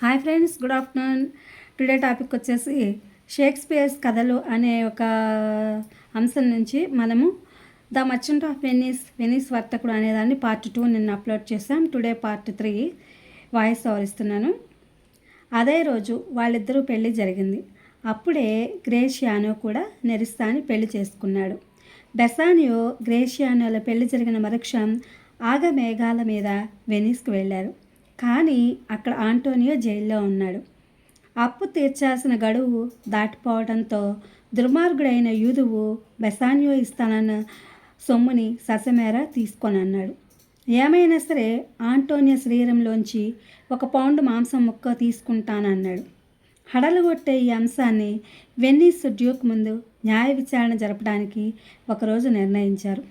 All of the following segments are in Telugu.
Hi friends good afternoon. Today topic వచ్చేసి షేక్స్పియర్స్ కథలు అనే ఒక అంశం నుంచి మనము the merchant of Venice Venice వర్తకుడు అనేదాన్ని పార్ట్ టూ నిన్న అప్లోడ్ చేశాం. Today part three voice over ఇస్తున్నాను. అదే రోజు వాళ్ళిద్దరూ పెళ్ళి జరిగింది. అప్పుడే గ్రేషియానో కూడా నెరిస్తాని పెళ్ళి చేసుకున్నాడు. బెసానియో గ్రేషియానోల పెళ్ళి జరిగిన మరుక్షణం ఆగమేఘాల మీద వెనీస్కి వెళ్ళారు. కానీ అక్కడ ఆంటోనియో జైల్లో ఉన్నాడు. అప్పు తీర్చాల్సిన గడువు దాటిపోవడంతో దుర్మార్గుడైన యూదువు బెసాన్యో ఇస్తానన్న సొమ్ముని ససమేర తీసుకొని అన్నాడు ఏమైనా సరే ఆంటోనియో శరీరంలోంచి ఒక పౌండ్ మాంసం ముక్క తీసుకుంటానన్నాడు. హడలుగొట్టే ఈ అంశాన్ని వెన్నీస్ డ్యూక్ ముందు న్యాయ విచారణ జరపడానికి ఒకరోజు నిర్ణయించారు.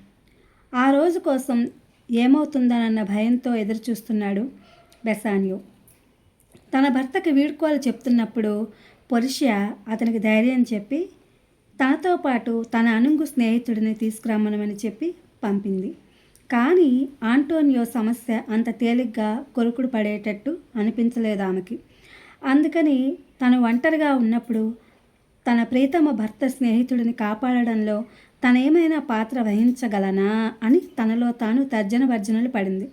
ఆ రోజు కోసం ఏమవుతుందనన్న భయంతో ఎదురుచూస్తున్నాడు బెసానియో. తన భర్తకి వీడ్కోలు చెప్తున్నప్పుడు పొరిషియా అతనికి ధైర్యం చెప్పి తనతో పాటు తన అనుంగు స్నేహితుడిని తీసుకురమ్మనమని చెప్పి పంపింది. కానీ ఆంటోనియో సమస్య అంత తేలిగ్గా కొరుకుడు పడేటట్టు అనిపించలేదు ఆమెకి. అందుకని తను ఒంటరిగా ఉన్నప్పుడు తన ప్రీతమ భర్త స్నేహితుడిని కాపాడడంలో తనేమైనా పాత్ర వహించగలనా అని తనలో తాను తర్జన భర్జనలు పడింది.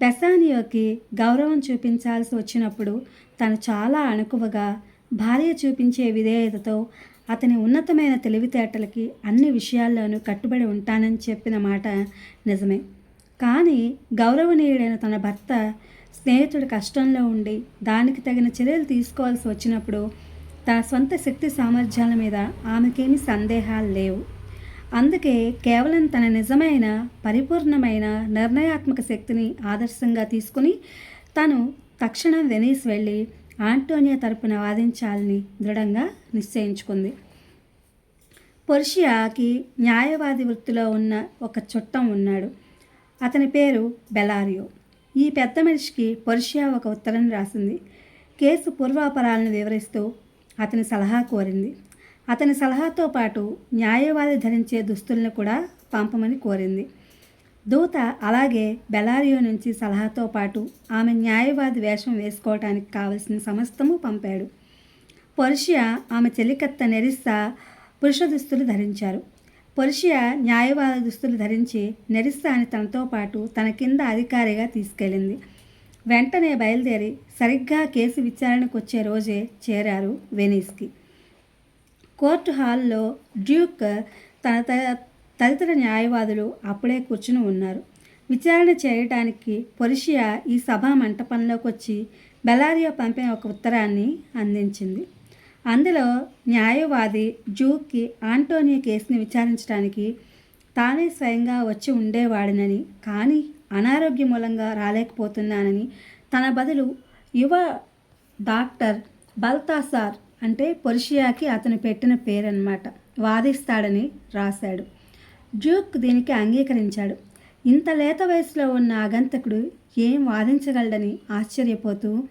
బెసానియోకి గౌరవం చూపించాల్సి వచ్చినప్పుడు తను చాలా అణకువగా భార్య చూపించే విధేయతతో అతని ఉన్నతమైన తెలివితేటలకి అన్ని విషయాల్లోనూ కట్టుబడి ఉంటానని చెప్పిన మాట నిజమే. కానీ గౌరవనీయుడైన తన భర్త స్నేహితుడు కష్టంలో ఉండి దానికి తగిన చర్యలు తీసుకోవాల్సి వచ్చినప్పుడు తన సొంత శక్తి సామర్థ్యాల మీద ఆమెకేమీ సందేహాలు లేవు. అందుకే కేవలం తన నిజమైన పరిపూర్ణమైన నిర్ణయాత్మక శక్తిని ఆదర్శంగా తీసుకుని తను తక్షణం వెనీస్ వెళ్ళి ఆంటోనియా తరపున వాదించాలని దృఢంగా నిశ్చయించుకుంది. పొర్షియాకి న్యాయవాది వృత్తిలో ఉన్న ఒక చుట్టం ఉన్నాడు. అతని పేరు బెలారియో. ఈ పెద్ద మనిషికి పొర్షియా ఒక ఉత్తరం రాసింది. కేసు పూర్వాపరాలను వివరిస్తూ అతని సలహా కోరింది. అతని సలహాతో పాటు న్యాయవాది ధరించే దుస్తులను కూడా పంపమని కోరింది. దూత అలాగే బెలారియో నుంచి సలహాతో పాటు ఆమె న్యాయవాది వేషం వేసుకోవటానికి కావలసిన సమస్తము పంపాడు. పొర్షియా ఆమె చెలికత్త నెరిస్సా పురుష దుస్తులు ధరించారు. పొర్షియా న్యాయవాది దుస్తులు ధరించి నెరిస్సాని తనతో పాటు తన కింద అధికారిగా తీసుకెళ్ళింది. వెంటనే బయలుదేరి సరిగ్గా కేసు విచారణకు వచ్చే రోజే చేరారు వెనీస్కి. కోర్టు హాల్లో డ్యూక్ తన తదితర న్యాయవాదులు అప్పుడే కూర్చుని ఉన్నారు. విచారణ చేయడానికి పొరిషియా ఈ సభా మంటపంలోకి వచ్చి బెలారియో పంపిన ఒక ఉత్తరాన్ని అందించింది. అందులో న్యాయవాది జూకి ఆంటోనియో కేసుని విచారించడానికి తానే స్వయంగా వచ్చి ఉండేవాడినని కానీ అనారోగ్య మూలంగా రాలేకపోతున్నానని తన బదులు యువ డాక్టర్ బల్తాసార్ అంటే పొర్షియాకి అతను పెట్టిన పేరన్నమాట. వాదిస్తాడని రాశాడు. డ్యూక్ దీనికి అంగీకరించాడు. ఇంత లేత వయసులో ఉన్న ఆగంతకుడు ఏం వాదించగలడని ఆశ్చర్యపోతూ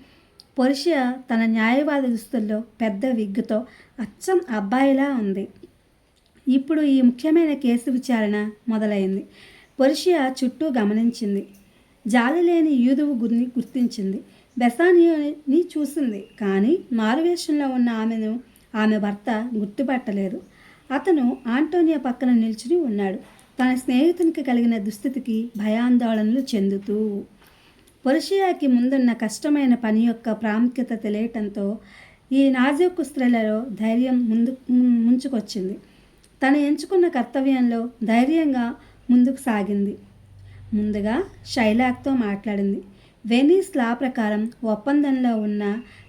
పొర్షియా తన న్యాయవాద దుస్తుల్లో పెద్ద విగ్గుతో అచ్చం అబ్బాయిలా ఉంది. ఇప్పుడు ఈ ముఖ్యమైన కేసు విచారణ మొదలైంది. పొర్షియా చుట్టూ గమనించింది. జాలి లేని యూదువు గురిని గుర్తించింది. బెసానియోని చూసింది కానీ మారువేషంలో ఉన్న ఆమెను ఆమె భర్త గుర్తుపట్టలేదు. అతను ఆంటోనియా పక్కన నిల్చుని ఉన్నాడు. తన స్నేహితునికి కలిగిన దుస్థితికి భయాందోళనలు చెందుతూ. పురుషియాకి ముందున్న కష్టమైన పని యొక్క ప్రాముఖ్యత తెలియటంతో ఈ నాజూకు స్త్రీలలో ధైర్యం ముందు ముంచుకొచ్చింది. తను ఎంచుకున్న కర్తవ్యంలో ధైర్యంగా ముందుకు సాగింది. ముందుగా శైలాక్తో మాట్లాడింది. వెనీస్ లా ప్రకారం ఒప్పందంలో ఉన్న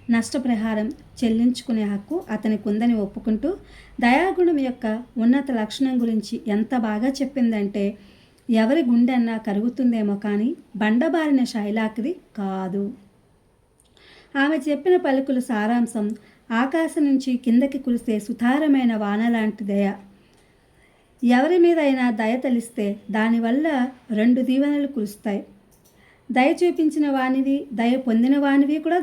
నష్టపరిహారం చెల్లించుకునే హక్కు అతనికి ఉందని ఒప్పుకుంటూ దయాగుణం యొక్క ఉన్నత లక్షణం గురించి ఎంత బాగా చెప్పిందంటే ఎవరి గుండెన్నా కరుగుతుందేమో కానీ బండబారిన శైలాకిది కాదు. ఆమె చెప్పిన పలుకుల సారాంశం ఆకాశం నుంచి కిందకి కురిసే సుతారమైన వాన లాంటి దయ. ఎవరి మీదైనా దయ తలిస్తే దానివల్ల రెండు దీవెనలు కురుస్తాయి. దయ చూపించిన వానివి దయ పొందిన వానివి కూడా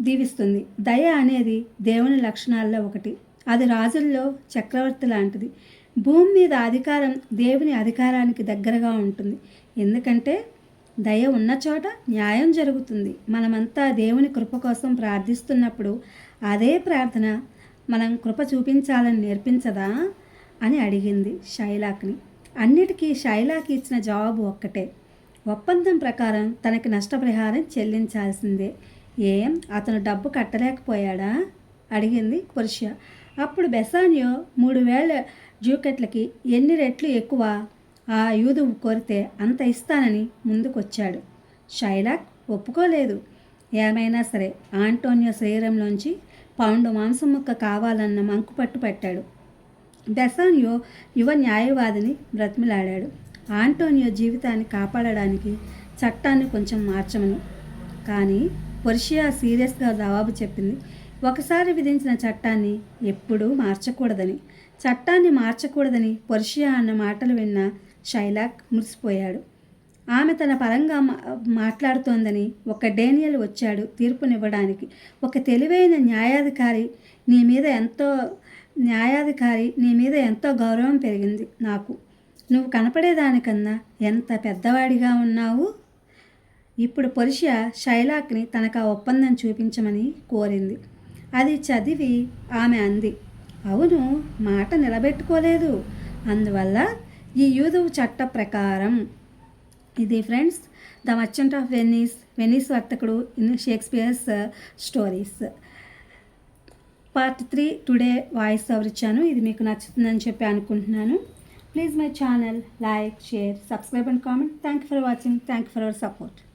దీవిస్తుంది. దయ అనేది దేవుని లక్షణాల్లో ఒకటి. అది రాజుల్లో చక్రవర్తి లాంటిది. భూమి మీద అధికారం దేవుని అధికారానికి దగ్గరగా ఉంటుంది. ఎందుకంటే దయ ఉన్న చోట న్యాయం జరుగుతుంది. మనమంతా దేవుని కృప కోసం ప్రార్థిస్తున్నప్పుడు అదే ప్రార్థన మనం కృప చూపించాలని నేర్పించదా అని అడిగింది శైలాక్ని. అన్నిటికీ శైలాకి ఇచ్చిన జవాబు ఒక్కటే. ఒప్పందం ప్రకారం తనకి నష్టపరిహారం చెల్లించాల్సిందే. ఏం? అతను డబ్బు కట్టలేకపోయాడా? అడిగింది పురుష అప్పుడు బెసానియో మూడు వేల జూకెట్లకి ఎన్ని రెట్లు ఎక్కువ ఆ యూదు కోరితే అంత ఇస్తానని ముందుకొచ్చాడు. షైలాక్ ఒప్పుకోలేదు. ఏమైనా సరే ఆంటోనియో శరీరంలోంచి పౌండు మాంసం ముక్క కావాలన్న మంకు పట్టు పట్టాడు. బెసానియో యువ న్యాయవాదిని బ్రతిమిలాడాడు. ఆంటోనియో జీవితాన్ని కాపాడడానికి చట్టాన్ని కొంచెం మార్చమని. కానీ పొర్షియా సీరియస్గా జవాబు చెప్పింది ఒకసారి విధించిన చట్టాన్ని ఎప్పుడూ మార్చకూడదని. చట్టాన్ని మార్చకూడదని పొర్షియా అన్న మాటలు విన్న షైలాక్ మురిసిపోయాడు. ఆమె తన పరంగా మా- మాట్లాడుతోందని ఒక డేనియల్ వచ్చాడు తీర్పునివ్వడానికి. ఒక తెలివైన న్యాయాధికారి నీ మీద ఎంతో న్యాయాధికారి నీ మీద ఎంతో గౌరవం పెరిగింది నాకు. నువ్వు కనపడేదానికన్నా ఎంత పెద్దవాడిగా ఉన్నావు? ఇప్పుడు పొలిషియా షైలాక్ని తనకు ఆ ఒప్పందం చూపించమని కోరింది. అది చదివి ఆమె అంది అవును మాట నిలబెట్టుకోలేదు. అందువల్ల ఈ యూదువు చట్ట ప్రకారం. ఇది friends the merchant of Venice Venice వర్తకుడు in Shakespeare's stories. Part three today voice ఎవరిచ్చాను ఇది మీకు నచ్చుతుందని చెప్పి అనుకుంటున్నాను. Please my channel, like, share, subscribe and comment. Thank you for watching. Thank you for your support.